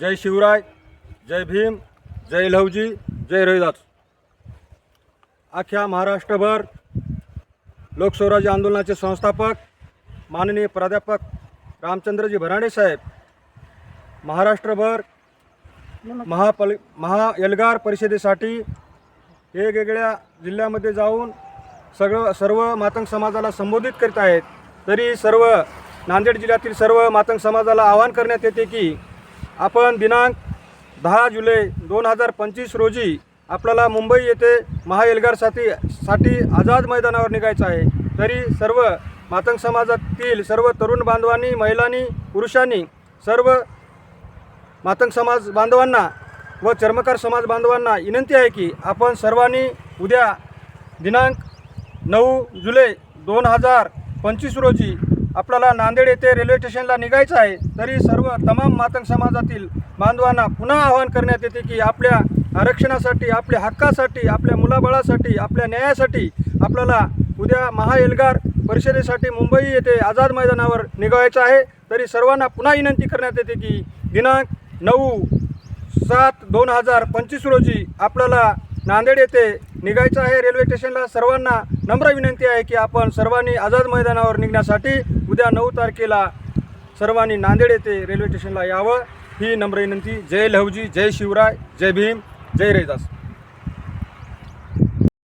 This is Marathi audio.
जय शिवराय जय भीम जय लवजी जय रविदास. अख्ख्या महाराष्ट्रभर लोकस्वराज्य आंदोलनाचे संस्थापक माननीय प्राध्यापक रामचंद्रजी भराडे साहेब महाराष्ट्रभर महापल महा एल्गार परिषदेसाठी वेगवेगळ्या जिल्ह्यामध्ये जाऊन सगळं सर्व मातंग समाजाला संबोधित करीत आहेत. तरी सर्व नांदेड जिल्ह्यातील सर्व मातंग समाजाला आवाहन करण्यात येते की आपण दिनांक दहा जुलै दोन हजार पंचवीस रोजी आपल्याला मुंबई येथे महाएल्गारसाठी साठी आझाद मैदानावर निघायचं आहे. तरी सर्व मातंग समाजातील सर्व तरुण बांधवांनी महिलांनी पुरुषांनी सर्व मातंग समाज बांधवांना व चर्मकार समाज बांधवांना विनंती आहे की आपण सर्वांनी उद्या दिनांक नऊ जुलै दोन हजार पंचवीस रोजी आपल्याला नांदेड येथे रेल्वे स्टेशनला निघायचं आहे तरी सर्व तमाम मातंग समाजातील बांधवांना पुन्हा आवाहन करण्यात येते की आपल्या आरक्षणासाठी आपल्या हक्कासाठी आपल्या मुलाबळासाठी आपल्या न्यायासाठी आपल्याला उद्या महाएल्गार परिषदेसाठी मुंबई येथे आझाद मैदानावर निघायचं आहे. तरी सर्वांना पुन्हा विनंती करण्यात येते की दिनांक नऊ सात दोन हजार पंचवीस रोजी आपल्याला नांदेड येथे निघायचं आहे रेल्वे स्टेशनला सर्वांना नम्र विनंती आहे की आपण सर्वांनी आझाद मैदानावर निघण्यासाठी उद्या नऊ तारखेला सर्वांनी नांदेड येथे रेल्वे स्टेशनला यावं. ही नम्र विनंती. जय लहवजी जय शिवराय जय भीम जय रैदास